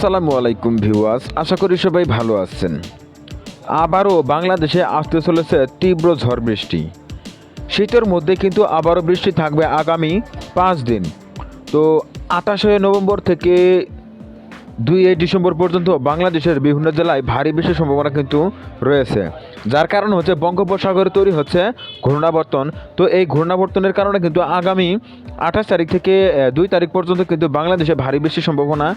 আসসালামু আলাইকুম ভিউয়ার্স, আশা করি সবাই ভালো আছেন। আবারও বাংলাদেশে আসতে চলেছে তীব্র ঝড় বৃষ্টি। শীতের মধ্যে কিন্তু আবারও বৃষ্টি থাকবে আগামী পাঁচ দিন। তো আঠাশে নভেম্বর থেকে দুই এই ডিসেম্বর পর্যন্ত বাংলাদেশের বিভিন্ন জেলায় ভারী বৃষ্টির সম্ভাবনা কিন্তু রয়েছে। যার কারণ হচ্ছে বঙ্গোপসাগরে তৈরি হচ্ছে ঘূর্ণাবর্তন। তো এই ঘূর্ণাবর্তনের কারণে কিন্তু আগামী আঠাশ তারিখ থেকে দুই তারিখ পর্যন্ত কিন্তু বাংলাদেশে ভারী বৃষ্টির সম্ভাবনা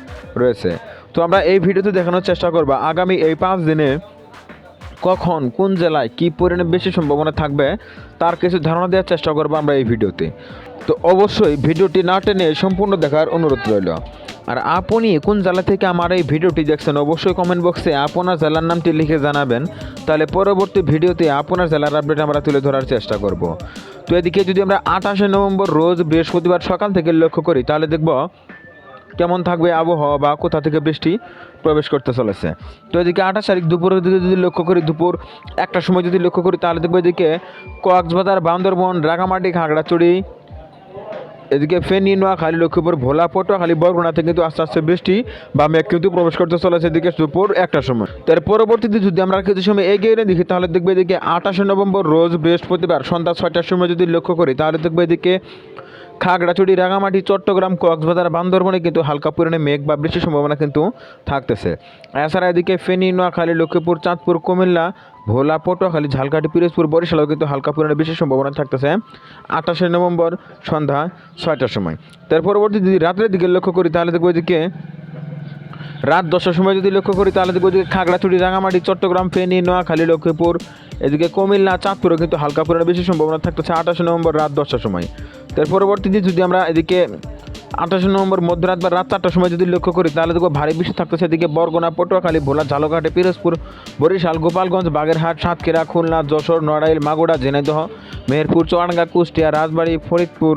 রয়েছে। তো আমরা এই ভিডিওতে দেখানোর চেষ্টা করব আগামী এই পাঁচ দিনে কখন, কোন জেলায় কী পরিমাণে বেশি সম্ভাবনা থাকবে, তার কিছু ধারণা দেওয়ার চেষ্টা করব আমরা এই ভিডিওতে। তো অবশ্যই ভিডিওটি না টেনে সম্পূর্ণ দেখার অনুরোধ রইল। আর আপনি কোন জেলা থেকে আমার এই ভিডিওটি দেখছেন, অবশ্যই কমেন্ট বক্সে আপনার জেলার নামটি লিখে জানাবেন। তাহলে পরবর্তী ভিডিওতে আপনার জেলার আপডেট আমরা তুলে ধরার চেষ্টা করব। তো এদিকে যদি আমরা আঠাশে নভেম্বর রোজ বৃহস্পতিবার সকাল থেকে লক্ষ্য করি, তাহলে দেখব কেমন থাকবে আবহাওয়া বা কোথা থেকে বৃষ্টি প্রবেশ করতে চলেছে। তো এদিকে আঠাশ তারিখ দুপুরের দিকে যদি লক্ষ্য করি, দুপুর একটার সময় যদি লক্ষ্য করি, তাহলে দেখব এদিকে কক্সবাজার, বান্দরবন, রাঙামাটি খাগড়াচড়ি এদিকে ফেনী, নোয়াখালী, লক্ষ্মীপুর ভোলা পটুয়াখালী বরগুনাতে কিন্তু আস্তে আস্তে বৃষ্টি বা মেঘ কিন্তু প্রবেশ করতে চলেছে এদিকে দুপুর একটার সময়। তার পরবর্তীতে যদি আমরা কিছু সময় এগিয়ে এনে দেখি, তাহলে দেখবে এদিকে আঠাশে নভেম্বর রোজ বৃহস্পতিবার সন্ধ্যা ছয়টার সময় যদি লক্ষ্য করি, তাহলে দেখবে এদিকে খাগড়াছড়ি, রাঙামাটি, চট্টগ্রাম, কক্সবাজার, বান্দরবনে কিন্তু হালকা পরিমাণে মেঘ বা বৃষ্টির সম্ভাবনা কিন্তু থাকতেছে। এছাড়া এদিকে ফেনী, নোয়াখালী, লক্ষ্মীপুর, চাঁদপুর, কুমিল্লা, ভোলা, পটুয়াখালী, ঝালকাঠি, পিরোজপুর, বরিশালেও কিন্তু হালকা পরিমাণে বৃষ্টির সম্ভাবনা থাকতেছে আঠাশে নভেম্বর সন্ধ্যা ছয়টার সময়। তার পরবর্তী যদি রাত্রের দিকে লক্ষ্য করি তাহলে দেখব এদিকে রাত দশটার সময় যদি লক্ষ্য করি তাহলে দেখব এদিকে খাগড়াছড়ি, রাঙামাটি, চট্টগ্রাম, ফেনী, নোয়াখালী, লক্ষ্মীপুর, এদিকে কুমিল্লা, চাঁদপুরও কিন্তু হালকা পরিমাণে বেশি সম্ভাবনা থাকতেছে আঠাশে নভেম্বর রাত দশটার সময়। তার পরবর্তীতে যদি আমরা এদিকে আঠাশ নম্বর মধ্যরাত বা রাত চারটার সময় যদি লক্ষ্য করি, তাহলে দেখব ভারী বৃষ্টি থাকতেছে এদিকে বরগোনা, পটুয়াখালী, ভোলা, ঝালকাঠি, পিরোজপুর, বরিশাল, গোপালগঞ্জ, বাগেরহাট, সাতক্ষীরা, খুলনা, যশোর, নড়াইল মাগুড়া ঝিনাইদহ, মেহেরপুর চোয়ানগা কুষ্টিয়া, রাজবাড়ি, ফরিদপুর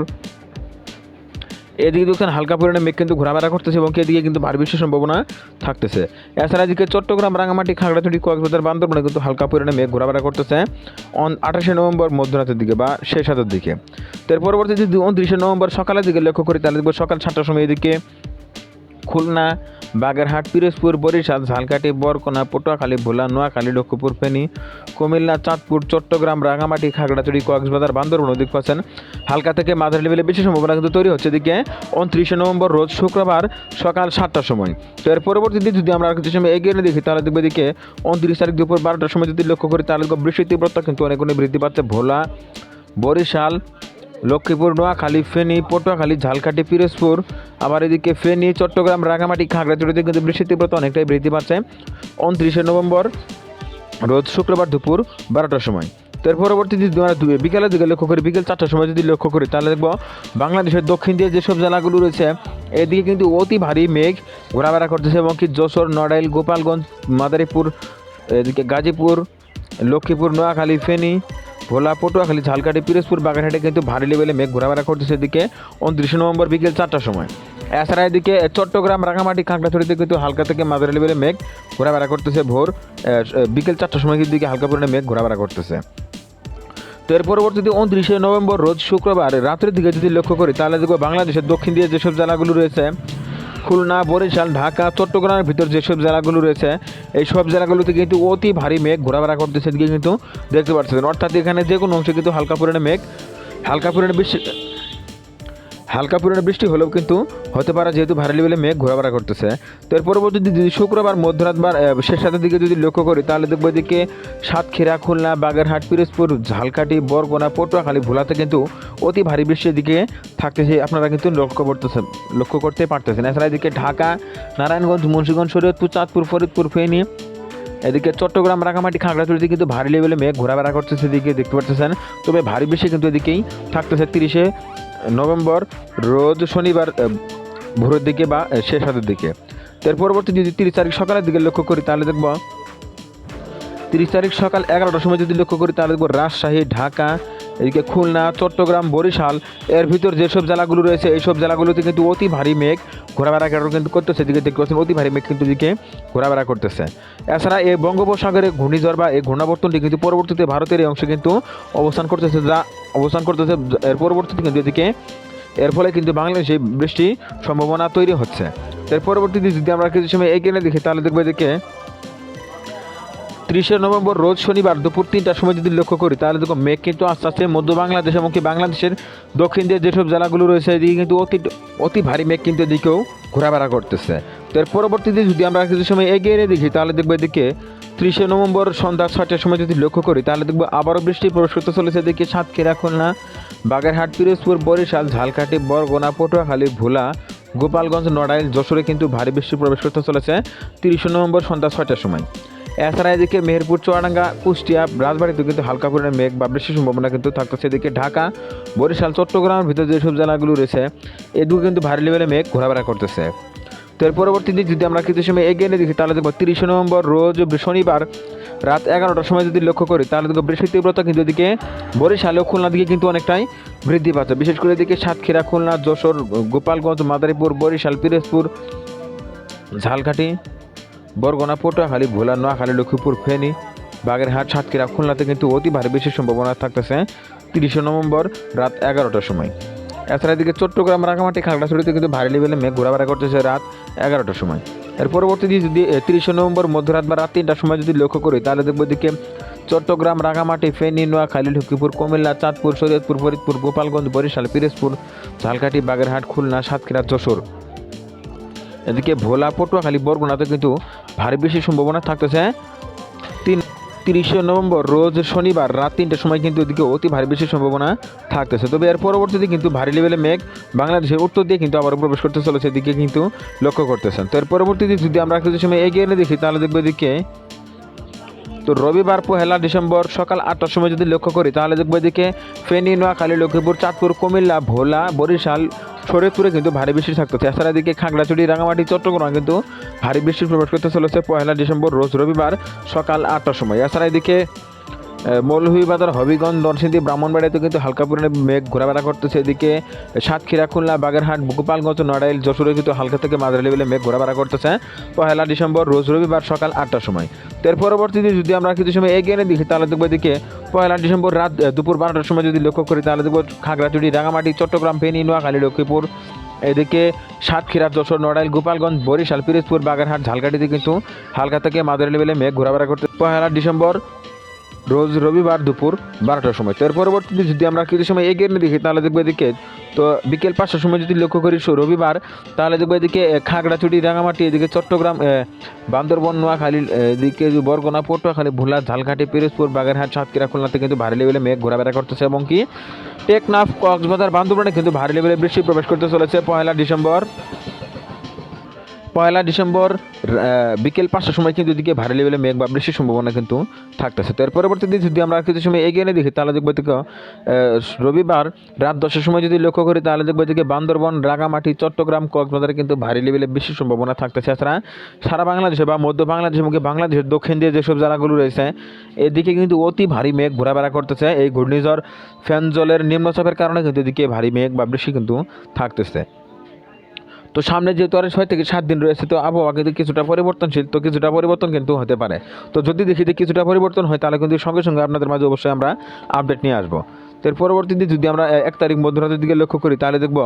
এদিকে দেখছেন হালকা পরিমাণে মেঘ কিন্তু ঘোরাফেরা করতেছে এবং এদিকে কিন্তু ভারী বৃষ্টির সম্ভাবনা থাকতেছে। এছাড়া এদিকে চট্টগ্রাম রাঙামাটি খাগড়াছড়ি, কক্সবাজার, বান্দরবনে কিন্তু হালকা পরিমাণে মেঘ ঘোরাফেরা করতেছে অন আঠাশে নভেম্বর মধ্যরাতের দিকে বা শেষ হাতের দিকে। তার পরবর্তী যদি উনত্রিশে নভেম্বর সকালের দিকে লক্ষ্য করি, তাহলে দেখব সকাল সাতটার সময় এদিকে খুলনা বাগেরহাট, পিরোজপুর, বরিশাল, ঝালকাঠি, বরকোনা, পটুয়াখালী, ভোলা, নোয়াখালী, লক্ষ্মীপুর, ফেনী, কুমিল্লা, চাঁদপুর, চট্টগ্রাম, রাঙামাটি, খাগড়াছড়ি, কক্সবাজার, বান্দরবন ওদিক পাচ্ছেন হালকা থেকে মাঝারি লেভেলে বেশি সম্ভাবনা কিন্তু তৈরি হচ্ছে। এদিকে উনত্রিশে নভেম্বর, রোজ শুক্রবার সকাল সাতটার সময়। তো এর পরবর্তীতে যদি আমরা কিছু সময় এগিয়ে নিয়ে দেখি, তাহলে দেখব এদিকে উনত্রিশ তারিখ দুপুর বারোটার সময় যদি লক্ষ্য করি, তাহলে বৃষ্টির তীব্রতা কিন্তু অনেক অনেক বৃদ্ধি পাচ্ছে। ভোলা, বরিশাল লক্ষ্মীপুর, নোয়াখালী, ফেনী, পটুয়াখালী, ঝালকাঠি, পিরোজপুর। আবার এদিকে ফেনী, চট্টগ্রাম রাঙামাটি খাগড়াছড়িতে কিন্তু বৃষ্টির তীব্রতা অনেকটাই বৃদ্ধি পাচ্ছে। উনত্রিশে নভেম্বর, রোজ শুক্রবার দুপুর বারোটার সময়। তো এর পরবর্তী যদি আমরা বিকেলের দিকে লক্ষ্য করি, বিকেল চারটার সময় যদি লক্ষ্য করি, তাহলে দেখব বাংলাদেশের দক্ষিণ দিয়ে যেসব জেলাগুলো রয়েছে, এদিকে কিন্তু অতি ভারী মেঘ ঘোরাফেরা করতেছে, এবং কি যশোর, নড়াইল, গোপালগঞ্জ, মাদারীপুর, এদিকে গাজীপুর, লক্ষ্মীপুর, নোয়াখালী, ফেনী ভোলা, পটুয়াখালী ঝালকাটি পিরোজপুর, বাগেরহাটে কিন্তু ভারী লেভেলে মেঘ ঘোরাফেরা করতেছে এদিকে উনত্রিশে নভেম্বর বিকেল চারটার সময়। এছাড়া এদিকে চট্টগ্রাম, রাঙামাটি, খাগড়াছড়িতে কিন্তু হালকা থেকে মাঝারি লেভেলে মেঘ ঘোরাফেরা করতেছে ভোর বিকেল চারটার সময় কিন্তু হালকা পরিমাণে মেঘ ঘোরাফেরা করতেছে। তো এর পরবর্তীতে উনত্রিশে নভেম্বর, রোজ শুক্রবার রাত্রের দিকে যদি লক্ষ্য করি, তাহলে দেখব বাংলাদেশের দক্ষিণ দিয়ে যেসব জেলাগুলো রয়েছে খুলনা, বরিশাল, ঢাকা, চট্টগ্রামের ভিতর যেসব জেলাগুলো রয়েছে এই সব জেলাগুলোতে কিন্তু অতি ভারী মেঘ ঘোরাফেরা করতেছে কিন্তু দেখতে পাচ্ছেন। অর্থাৎ এখানে যে কোনো অংশে কিন্তু হালকা পরিমাণে মেঘ, হালকা পরিমাণে বৃষ্টি হালকা পরিমাণে বৃষ্টি হলেও কিন্তু হতে পারে যেহেতু ভারী লেভেলে মেঘ ঘোরাফেরা করতেছে। তো এর পরবর্তী যদি শুক্রবার মধ্যরাত বা শেষ রাতের দিকে যদি লক্ষ্য করি, তাহলে দেখব এদিকে সাতক্ষীরা, খুলনা, বাগেরহাট, পিরোজপুর, ঝালকাঠি, বরগুনা, পটুয়াখালী, ভোলাতে কিন্তু অতি ভারী বৃষ্টির দিকে থাকতেছে। আপনারা কিন্তু লক্ষ্য করতেছেন লক্ষ্য করতে পারতেছেন। এছাড়া এদিকে ঢাকা, নারায়ণগঞ্জ, মুন্সিগঞ্জ, শরীয়তপুর, চাঁদপুর, ফরিদপুর, ফেনী, এদিকে চট্টগ্রাম রাঙামাটি খাগড়াছড়িতে কিন্তু ভারী লেভেলে মেঘ ঘোরাফেরা করতেছে। এদিকে দেখতে পাচ্ছেন তবে ভারী বৃষ্টি কিন্তু এদিকেই থাকতেছে। তিরিশে নভেম্বর রোজ শনিবার ভোরের দিকে বা শেষ হাতের দিকে। এর পরবর্তী যদি তিরিশ তারিখ সকালের দিকে লক্ষ্য করি, তাহলে দেখব তিরিশ তারিখ সকাল এগারোটার সময় যদি লক্ষ্য করি, তাহলে দেখব রাজশাহী, ঢাকা এদিকে খুলনা, চট্টগ্রাম, বরিশাল, এর ভিতর যেসব জেলাগুলো রয়েছে, এইসব জেলাগুলোতে কিন্তু অতি ভারী মেঘ ঘোরাফেরা কারণ কিন্তু করতেছে। এদিকে দেখতে পাচ্ছেন, অতি ভারী মেঘ কিন্তু এদিকে ঘোরাফেরা করতেছে। এছাড়া এই বঙ্গোপসাগরে ঘূর্ণিঝড় বা এই ঘূর্ণাবর্তনটি কিন্তু পরবর্তীতে ভারতের এই অংশে কিন্তু অবস্থান করতেছে যা অবস্থান করতেছে এর পরবর্তীতে কিন্তু এদিকে। এর ফলে কিন্তু বাংলাদেশে বৃষ্টি সম্ভাবনা তৈরি হচ্ছে। এর পরবর্তীতে যদি আমরা কিছু সময় এগিয়ে দেখি, তাহলে দেখব এদিকে ত্রিশে নভেম্বর রোজ শনিবার দুপুর তিনটার সময় যদি লক্ষ্য করি, তাহলে দেখো মেঘ কিন্তু আস্তে আস্তে মধ্য বাংলাদেশ এমনকি বাংলাদেশের দক্ষিণ দিয়ে যেসব জেলাগুলো রয়েছে, এদিকে কিন্তু অতি অতি ভারী মেঘ কিন্তু এদিকেও ঘোরাফেরা করতেছে। তো এর পরবর্তীতে যদি আমরা কিছু সময় এগিয়ে এনে দেখি, তাহলে দেখব এদিকে ত্রিশে নভেম্বর সন্ধ্যা ছয়টার সময় যদি লক্ষ্য করি, তাহলে দেখব আবারও বৃষ্টি প্রবেশ করতে চলেছে এদিকে সাতক্ষীরা, খুলনা, বাগেরহাট, পিরোজপুর, বরিশাল, ঝালকাঠি, বরগুনা, পটুয়াখালী, ভোলা, গোপালগঞ্জ, নড়াইল, যশোরে কিন্তু ভারী বৃষ্টি প্রবেশ করতে চলেছে তিরিশে নভেম্বর সন্ধ্যা ছয়টার সময়। এছাড়া এদিকে মেহেরপুর, চুয়াডাঙ্গা, কুষ্টিয়া, রাজবাড়িতে কিন্তু হালকা পরিমাণে মেঘ বা বৃষ্টির সম্ভাবনা কিন্তু থাকতেছে। এদিকে ঢাকা, বরিশাল চট্টগ্রামের ভিতরে যেসব জেলাগুলো রয়েছে, এদিকে কিন্তু ভারী লেভেলে মেঘ ঘোরাফেরা করতেছে। তো এর পরবর্তীতে যদি আমরা কিছু সময় এগিয়ে নিয়ে দেখি, তাহলে দেখব তিরিশে নভেম্বর রোজ শনিবার রাত এগারোটার সময় যদি লক্ষ্য করি, তাহলে দেখব বৃষ্টির তীব্রতা কিন্তু এদিকে বরিশাল ও খুলনা দিকে কিন্তু অনেকটাই বৃদ্ধি পাচ্ছে। বিশেষ করে এদিকে সাতক্ষীরা, খুলনা, যশোর, গোপালগঞ্জ, মাদারীপুর, বরিশাল, পিরোজপুর, ঝালকাঠি বরগুনা, পটুয়াখালী, ভোলা, নোয়াখালী, লক্ষ্মীপুর, ফেনী, বাগেরহাট, সাতক্ষীরা, খুলনাতে কিন্তু অতি ভারী বৃষ্টির সম্ভাবনা থাকতেছে তিরিশে নভেম্বর রাত এগারোটার সময়। এছাড়া এদিকে চট্টগ্রাম রাঙামাটি খাগড়াছড়িতে কিন্তু ভারী লেভেলে মেঘ ঘোরাফেরা করতেছে রাত এগারোটার সময়। এর পরবর্তী দিন যদি তিরিশে নভেম্বর মধ্যরাত বা রাত তিনটার সময় যদি লক্ষ্য করি, তাহলে দেখব এদিকে চট্টগ্রাম রাঙামাটি ফেনী, নোয়াখালী, লক্ষ্মীপুর, কুমিল্লা, চাঁদপুর, শরীয়তপুর, ফরিদপুর, গোপালগঞ্জ, বরিশাল, পিরোজপুর, ঝালকাঠি, বাগেরহাট, খুলনা, সাতক্ষীরা, যশোর। এদিকে ভোলা পটুয়াখালী বরগুনাতে কিন্তু ভারী বৃষ্টির সম্ভাবনা থাকতেছে। তিন তিরিশে নভেম্বর, রোজ শনিবার রাত তিনটার সময় কিন্তু এদিকে অতি ভারী বৃষ্টির সম্ভাবনা থাকতেছে। তবে এর পরবর্তীতে কিন্তু ভারী লেভেলে মেঘ বাংলাদেশের উত্তর দিয়ে কিন্তু আবার প্রবেশ করতে চলেছে, এদিকে কিন্তু লক্ষ্য করতেছেন। তো এর পরবর্তীতে যদি আমরা কিছু সময় এগিয়ে এনে দেখি, তাহলে দেখব এদিকে তো রবিবার, পহেলা ডিসেম্বর সকাল আটটার সময় যদি লক্ষ্য করি, তাহলে দেখব এদিকে ফেনী, নোয়াখালী, লক্ষ্মীপুর, চাঁদপুর, কুমিল্লা, ভোলা, বরিশাল শরীয়তপুরে কিন্তু ভারী বৃষ্টি থাকতেছে। এছাড়া এদিকে খাগড়াছড়ি, রাঙামাটি, চট্টগ্রাম কিন্তু ভারী বৃষ্টির প্রবেশ করতে চলেছে পয়লা ডিসেম্বর, রোজ রবিবার সকাল আটটার সময়। এছাড়া এদিকে মৌলভীবাজার, হবিগঞ্জ, নরসিংদী ব্রাহ্মণবাড়িতে কিন্তু হালকা পরিমাণে মেঘ ঘোরাফেরা করতেছে। এদিকে সাতক্ষীরা, খুলনা, বাগেরহাট, গোপালগঞ্জ, নড়াইল, যশোরে কিন্তু হালকা থেকে মাঝারি লেভেলে মেঘ ঘোরাফেরা করতেছে। পহেলা ডিসেম্বর, রোজ রবিবার সকাল আটটার সময়। এর পরবর্তীতে যদি আমরা কিছু সময় এগিয়ে দেখি, তাহলে দেখব এদিকে পয়লা ডিসেম্বর রাত দুপুর বারোটার সময় যদি লক্ষ্য করি, তাহলে দেখব খাগড়াছড়ি রাঙামাটি চট্টগ্রাম ফেনী নোয়াখালী লক্ষ্মীপুর এদিকে সাতক্ষীরা, যশোর, নড়াইল, গোপালগঞ্জ, বরিশাল, পিরোজপুর, বাগেরহাট, ঝালকাঠিতে কিন্তু হালকা থেকে মাঝারি লেভেলে মেঘ ঘোরাফেরা করতে পয়লা ডিসেম্বর রোজ রবিবার দুপুর বারোটার সময়। তো এর পরবর্তীতে যদি আমরা কিছু সময় এগিয়ে নিয়ে দেখি তাহলে দেখব এদিকে তো বিকেল পাঁচটার সময় যদি লক্ষ্য করি রবিবার তাহলে দেখব এদিকে এ, খাগড়াছড়ি রাঙামাটি এদিকে চট্টগ্রাম বান্দরবন নোয়াখালী এদিকে বরগুনা পটুয়াখালী ভোলা ঝালকাঠি পিরোজপুর বাগেরহাট সাতক্ষীরা খুলনাতে কিন্তু ভারী লেভেলে মেঘ ঘোরাফেরা করতেছে এবং কি টেকনাফ কক্সবাজার বান্দরবনে কিন্তু ভারী লেভেলে বৃষ্টি প্রবেশ করতে চলেছে পয়লা ডিসেম্বর। পয়লা ডিসেম্বর বিকেল পাঁচটার সময় কিন্তু এদিকে ভারী লেভেলে মেঘ বা বৃষ্টির সম্ভাবনা কিন্তু থাকতেছে। তো এর পরবর্তীতে যদি আমরা কিছু সময় এগিয়ে এনে দেখি, তাহলে দেখব এদিকে রবিবার রাত দশটার সময় যদি লক্ষ্য করি, তাহলে দেখব এদিকে বান্দরবন রাঙামাটি চট্টগ্রাম, কক্সবাজারে কিন্তু ভারী লেভেলে বৃষ্টির সম্ভাবনা থাকতেছে। এছাড়া সারা বাংলাদেশে বা মধ্য বাংলাদেশের মুখে বাংলাদেশের দক্ষিণ দিয়ে যেসব জেলাগুলো রয়েছে, এদিকে কিন্তু অতি ভারী মেঘ ঘোরাফেরা করতেছে। এই ঘূর্ণিঝড় ফ্যানজলের নিম্নচাপের কারণে কিন্তু এদিকে ভারী মেঘ বা বৃষ্টি কিন্তু থাকতেছে। তো সামনে যেহেতু আরও ছয় থেকে সাত দিন রয়েছে, তো আবহাওয়া কিন্তু কিছুটা পরিবর্তনশীল, তো কিছুটা পরিবর্তন কিন্তু হতে পারে। তো যদি দেখি যে কিছুটা পরিবর্তন হয়, তাহলে কিন্তু সঙ্গে সঙ্গে আপনাদের মাঝে অবশ্যই আমরা আপডেট নিয়ে আসব। তো এর পরবর্তীতে যদি আমরা এক তারিখ মধ্যরাতের দিকে লক্ষ্য করি, তাহলে দেখব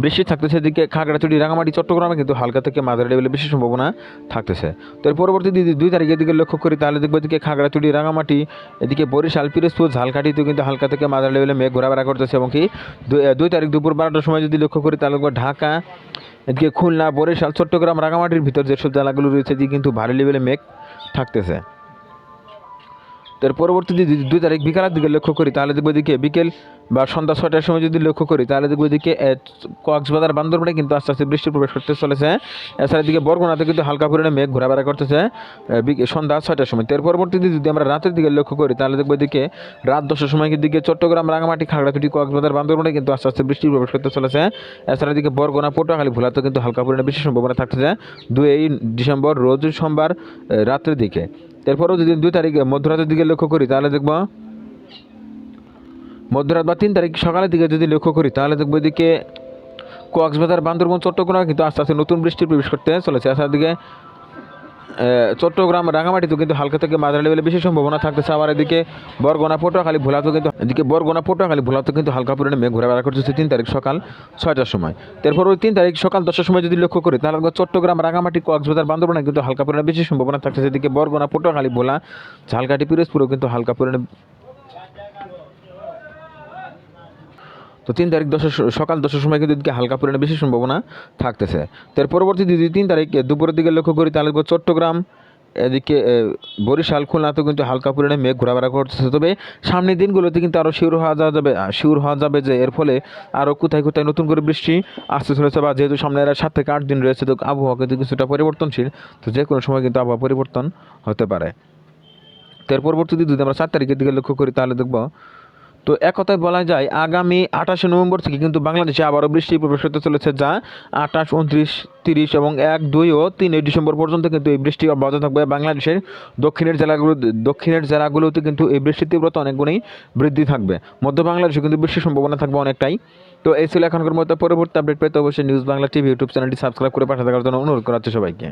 বৃষ্টি থাকতেছে, এদিকে খাগড়াছড়ি, রাঙামাটি, চট্টগ্রামে কিন্তু হালকা থেকে মাঝারি লেভেলে বেশি সম্ভাবনা থাকতেছে। তো এর পরবর্তী দুই তারিখের দিকে লক্ষ্য করি, তাহলে দেখব এদিকে খাগড়াছড়ি, রাঙামাটি, এদিকে বরিশাল, পিরোজপুর, ঝালকাঠিতেও কিন্তু হালকা থেকে মাঝারি লেভেলে মেঘ ঘোরাফেরা করতেছে এবং কি দুই- তারিখ দুপুর বারোটার সময় যদি লক্ষ্য করি, তাহলে ঢাকা, এদিকে খুলনা, বরিশাল, চট্টগ্রাম, রাঙামাটির ভিতর যেসব জেলাগুলো রয়েছে, এদিকে কিন্তু ভারী লেভেলে মেঘ থাকতেছে। এর পরবর্তী যদি দুই তারিখ বিকালের দিকে লক্ষ্য করি তাহলে দেখব এদিকে বিকেল বা সন্ধ্যা ছয়টার সময় যদি লক্ষ্য করি তাহলে দেখব এদিকে এ, কক্সবাজার বান্দরবানে কিন্তু আস্তে আস্তে বৃষ্টি প্রবেশ করতে চলেছে। এছাড়া এদিকে বরগুনাতে কিন্তু হালকা পরিমাণে মেঘ ঘোরাফেরা করতেছে সন্ধ্যা ছয়টার সময়। এর পরবর্তীতে যদি আমরা রাতের দিকে লক্ষ্য করি তাহলে দেখব এদিকে রাত দশটার সময় দিকে চট্টগ্রাম রাঙামাটি খাগড়াছড়ি কক্সবাজার বান্দরবানে কিন্তু আস্তে আস্তে বৃষ্টি প্রবেশ করতে চলেছে। এছাড়া এদিকে বরগুনা পটুয়াখালী ভোলাতে কিন্তু হালকা পরিমাণে বৃষ্টির সম্ভাবনা থাকতেছে। দুই ডিসেম্বর রোজ সোমবার এ, রাত্রের দিকে। এরপরেও যদি দুই তারিখে মধ্যরাতের দিকে লক্ষ্য করি, তাহলে দেখব, মধ্যরাত বা তিন তারিখ সকালের দিকে যদি লক্ষ্য করি, তাহলে দেখব এদিকে কক্সবাজার, বান্দরবন, চট্টগ্রাম কিন্তু আস্তে আস্তে নতুন বৃষ্টি প্রবেশ করতে চলেছে। আসার দিকে চট্টগ্রাম রাঙামাটিতেও কিন্তু হালকা থেকে মাঝারি লেভেলে বেশি সম্ভাবনা থাকতেছে আবার এদিকে বরগোনা, পটুয়াখালী, ভোলাতেও কিন্তু এদিকে বরগোনা, পটুয়াখালী, ভোলাতেও কিন্তু হালকা পরিমাণে মেঘ ঘোরাফেরা করতেছে তিন তারিখ সকাল ছয়টার সময়। তারপর ওই তিন তারিখ সকাল দশটার সময় যদি লক্ষ্য করি, তাহলে চট্টগ্রাম রাঙামাটি কক্সবাজার, বান্দরবানে কিন্তু হালকা পরিমাণে বেশি সম্ভাবনা থাকতেছে এদিকে বরগোনা, পটুয়াখালী, ভোলা ঝালকাটি পিরোজপুরেও কিন্তু হালকা পরিমাণে তো তিন তারিখ দশের সকাল দশের সময় কিন্তু এদিকে হালকা পরিমাণে বেশি সম্ভাবনা থাকতেছে। তার পরবর্তী যদি তিন তারিখ দুপুরের দিকে লক্ষ্য করি তাহলে চট্টগ্রাম, এদিকে বরিশাল খুলনাতেও কিন্তু হালকা পরিমাণে মেঘ ঘোরাফেরা করতেছে। তবে সামনের দিনগুলোতে কিন্তু আরও শিওর হওয়া যাওয়া যাবে শিওর হওয়া যাবে যে এর ফলে আরও কোথায় কোথায় নতুন করে বৃষ্টি আসতে চলেছে বা যেহেতু সামনে এরা সাত থেকে আট দিন রয়েছে, তো আবহাওয়া কিন্তু কিছুটা পরিবর্তনশীল। তো যে কোনো সময় কিন্তু আবহাওয়া পরিবর্তন হতে পারে। তো এর পরবর্তীতে যদি আমরা চার তারিখের দিকে লক্ষ্য করি, তাহলে দেখব তো এক কথায় বলা যায়, আগামী আঠাশে নভেম্বর থেকে কিন্তু বাংলাদেশে আবারও বৃষ্টি প্রবেশ হতে চলেছে, যা আঠাশ, উনত্রিশ, তিরিশ এবং এক, দুই ও তিন ডিসেম্বর পর্যন্ত কিন্তু এই বৃষ্টি অব্যাহত থাকবে। বাংলাদেশের দক্ষিণের জেলাগুলো দক্ষিণের জেলাগুলোতে কিন্তু এই বৃষ্টির তীব্রতা অনেকগুণই বৃদ্ধি থাকবে। মধ্য বাংলাদেশে কিন্তু বৃষ্টির সম্ভাবনা থাকবে অনেকটাই। তো এই ছিল এখনকার মতো পরবর্তী আপডেট পেতে অবশ্যই নিউজ বাংলা টিভি ইউটিউব চ্যানেলটি সাবস্ক্রাইব করে পাশে থাকার জন্য অনুরোধ করা হচ্ছে সবাইকে।